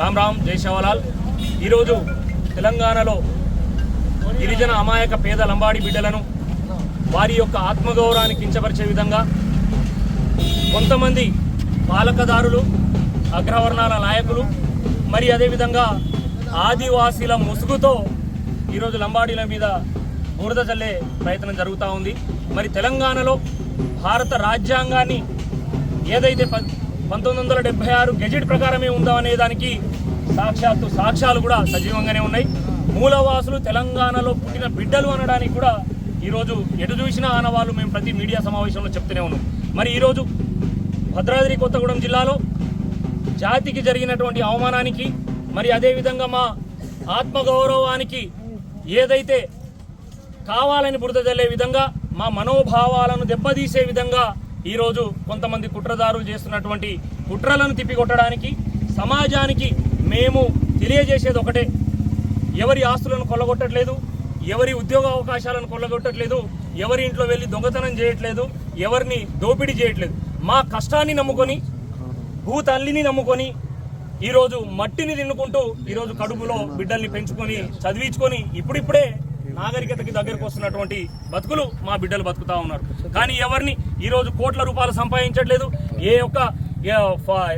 రామ్ రామ్ జై ఈరోజు తెలంగాణలో గిరిజన అమాయక పేద లంబాడి బిడ్డలను వారి యొక్క ఆత్మగౌరవాన్ని కించపరిచే విధంగా కొంతమంది పాలకదారులు అగ్రవర్ణాల నాయకులు మరి అదేవిధంగా ఆదివాసీల ముసుగుతో ఈరోజు లంబాడీల మీద బురద చల్లే ప్రయత్నం జరుగుతూ ఉంది. మరి తెలంగాణలో భారత రాజ్యాంగాన్ని ఏదైతే ప పంతొమ్మిది వందల డెబ్బై ఆరు గెజిట్ ప్రకారమే ఉందా అనే దానికి సాక్షాత్తు సాక్ష్యాలు కూడా సజీవంగానే ఉన్నాయి. మూలవాసులు తెలంగాణలో పుట్టిన బిడ్డలు అనడానికి కూడా ఈరోజు ఎటు చూసినా ఆనవాళ్ళు మేము ప్రతి మీడియా సమావేశంలో చెప్తూనే ఉన్నాం. మరి ఈరోజు భద్రాద్రి కొత్తగూడెం జిల్లాలో జాతికి జరిగినటువంటి అవమానానికి మరి అదేవిధంగా మా ఆత్మగౌరవానికి ఏదైతే కావాలని బురద జల్లే విధంగా మా మనోభావాలను దెబ్బతీసే విధంగా ఈరోజు కొంతమంది కుట్రదారులు చేస్తున్నటువంటి కుట్రలను తిప్పికొట్టడానికి సమాజానికి మేము తెలియజేసేది ఒకటే. ఎవరి ఆస్తులను కొల్లగొట్టట్లేదు ఎవరి ఉద్యోగ అవకాశాలను కొల్లగొట్టట్లేదు ఎవరి ఇంట్లో వెళ్ళి దొంగతనం చేయట్లేదు ఎవరిని దోపిడీ చేయట్లేదు. మా కష్టాన్ని నమ్ముకొని భూతల్లిని నమ్ముకొని ఈరోజు మట్టిని తిన్నుకుంటూ ఈరోజు కడుపులో బిడ్డల్ని పెంచుకొని చదివించుకొని ఇప్పుడిప్పుడే నాగరికతకి దగ్గరకు వస్తున్నటువంటి బతుకులు మా బిడ్డలు బతుకుతా ఉన్నారు. కానీ ఎవరిని ఈరోజు కోట్ల రూపాయలు సంపాదించట్లేదు. ఏ ఒక్క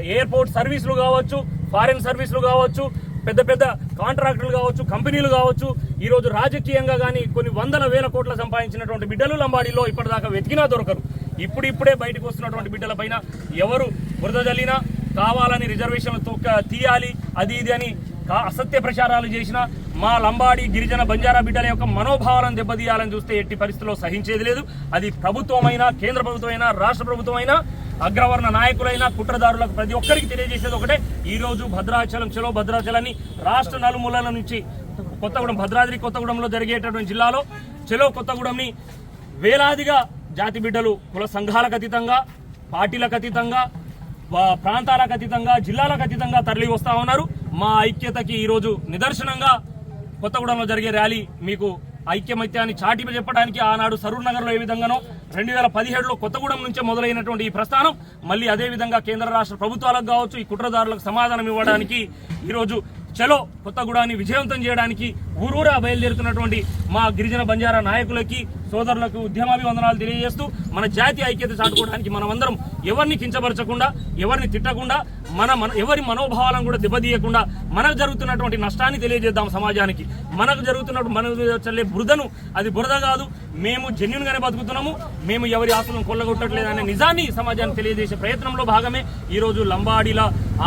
ఎయిర్పోర్ట్ సర్వీసులు కావచ్చు ఫారిన్ సర్వీసులు కావచ్చు పెద్ద పెద్ద కాంట్రాక్టర్లు కావచ్చు కంపెనీలు కావచ్చు ఈరోజు రాజకీయంగా కానీ కొన్ని వందల వేల కోట్ల సంపాదించినటువంటి బిడ్డలు లంబాడీలో ఇప్పటిదాకా వెతికినా దొరకరు. ఇప్పుడిప్పుడే బయటకు వస్తున్నటువంటి బిడ్డల పైన ఎవరు బురద జల్లినా కావాలని రిజర్వేషన్లు తొక్క తీయాలి అది ఇది అని కా- అసత్య ప్రచారాలు చేసినా మా లంబాడి గిరిజన బంజారా బిడ్డల యొక్క మనోభావాలను దెబ్బతీయాలని చూస్తే ఎట్టి పరిస్థితుల్లో సహించేది లేదు. అది ప్రభుత్వమైనా కేంద్ర ప్రభుత్వమైనా రాష్ట్ర ప్రభుత్వమైనా అగ్రవర్ణ నాయకులైన కుట్రదారులకు ప్రతి ఒక్కరికి తెలియజేసేది ఒకటే. ఈ రోజు భద్రాచలం చెలో భద్రాచలాన్ని రాష్ట్ర నలుమూలల నుంచి కొత్తగూడెం భద్రాద్రి కొత్తగూడెంలో జరిగేటటువంటి జిల్లాలో చెలో కొత్తగూడెంని వేలాదిగా జాతి బిడ్డలు కుల సంఘాలకు అతీతంగా పార్టీలకు అతీతంగా ప్రాంతాలకు అతీతంగా జిల్లాలకు అతీతంగా తరలి వస్తా ఉన్నారు. మా ఐక్యతకి ఈరోజు నిదర్శనంగా కొత్తగూడెంలో జరిగే ర్యాలీ మీకు ఐక్యమైత్యాన్ని చాటి చెప్పడానికి ఆనాడు సరూర్ నగర్లో ఏ విధంగానో రెండు వేల పదిహేడులో కొత్తగూడెం నుంచే మొదలైనటువంటి ఈ ప్రస్థానం మళ్ళీ అదే విధంగా కేంద్ర రాష్ట్ర ప్రభుత్వాలకు కావచ్చు ఈ కుట్రదారులకు సమాధానం ఇవ్వడానికి ఈరోజు చలో కొత్తగూడాన్ని విజయవంతం చేయడానికి ఊరూరా బయలుదేరుతున్నటువంటి మా గిరిజన బంజారా నాయకులకి సోదరులకు ఉద్యమాభివందనాలు తెలియజేస్తూ మన జాతి ఐక్యత చాటుకోవడానికి మనమందరం ఎవరిని కించపరచకుండా ఎవరిని తిట్టకుండా మన మన ఎవరి మనోభావాలను కూడా దెబ్బతీయకుండా మనకు జరుగుతున్నటువంటి నష్టాన్ని తెలియజేద్దాం సమాజానికి. మనకు జరుగుతున్నటువంటి మన చల్లే బురదను అది బురద కాదు. మేము జెన్యున్గానే బతుకుతున్నాము. మేము ఎవరి ఆస్తులను కొల్లగొట్టట్లేదు అనే నిజాన్ని సమాజానికి తెలియజేసే ప్రయత్నంలో భాగమే ఈరోజు లంబాడీల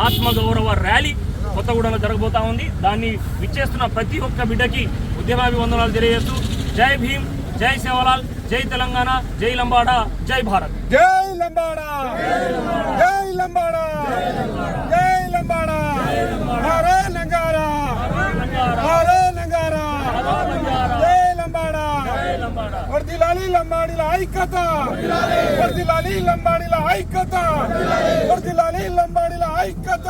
ఆత్మగౌరవ ర్యాలీ కొత్తగూడెంలో జరగబోతా ఉంది. దాన్ని విచ్చేస్తున్న ప్రతి ఒక్క బిడ్డకి ఉద్యమాభివందనాలు తెలియజేస్తూ జై భీమ్. జై సేవలాల్ జై తెలంగాణ జై లంబాడ జై భారత్ జై లంబాడా జై లంబాడా జై లంబాడా హరే నంగారా హరే నంగారా జై లంబాడా వర్దిలాలి లంబాడిల ఐక్యత వర్దిలాలి లంబాడిల ఐక్యత వర్దిలాలి లంబాడిల ఐక్యత